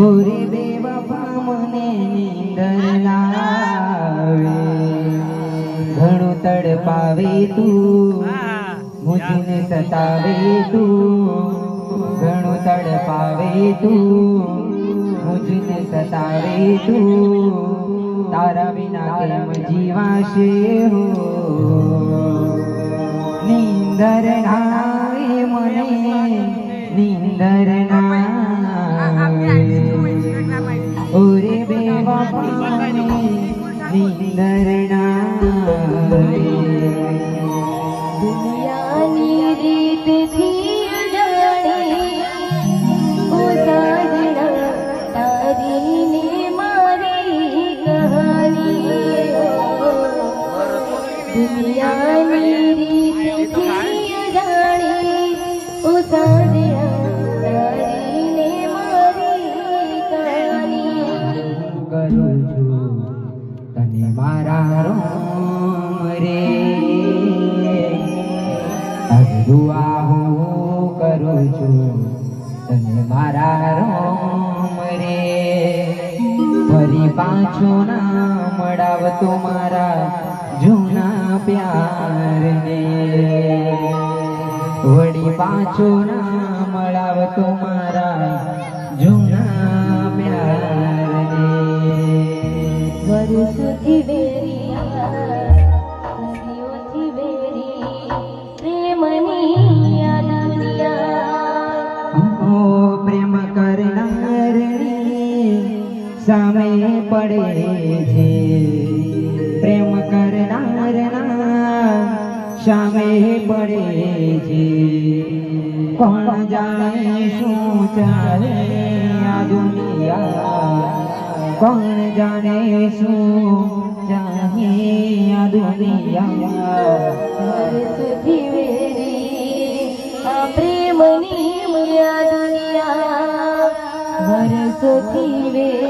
ઓરે બેવફા મને નીંદર લાવે. તું મુજને સતાવે તું. ઘણું તડપાવે તું મુજને સતાવે તું. તારા વિના કેમ જીવાશે મારી કહાની કરું છું મારા રોમ રે. દુઆ હું કરું છું, તને મારા રોમ રે. ફરી પાછો ના મળાવતો મારા જૂના પ્યારને. વળી પાછો ના વર્ષોથી વેરી સદીઓથી વેરી પ્રેમની આ દુનિયા ઓ પ્રેમ કરનારની સામે પડે છે પ્રેમ કરનારના સામે પડે છે કોણ શું ચાલે આ દુનિયા કોણ જાણે શું ચાહે આ દુનિયા? વર્ષોથી વેરી આ પ્રેમની દુનિયા વેરી પ્રેમ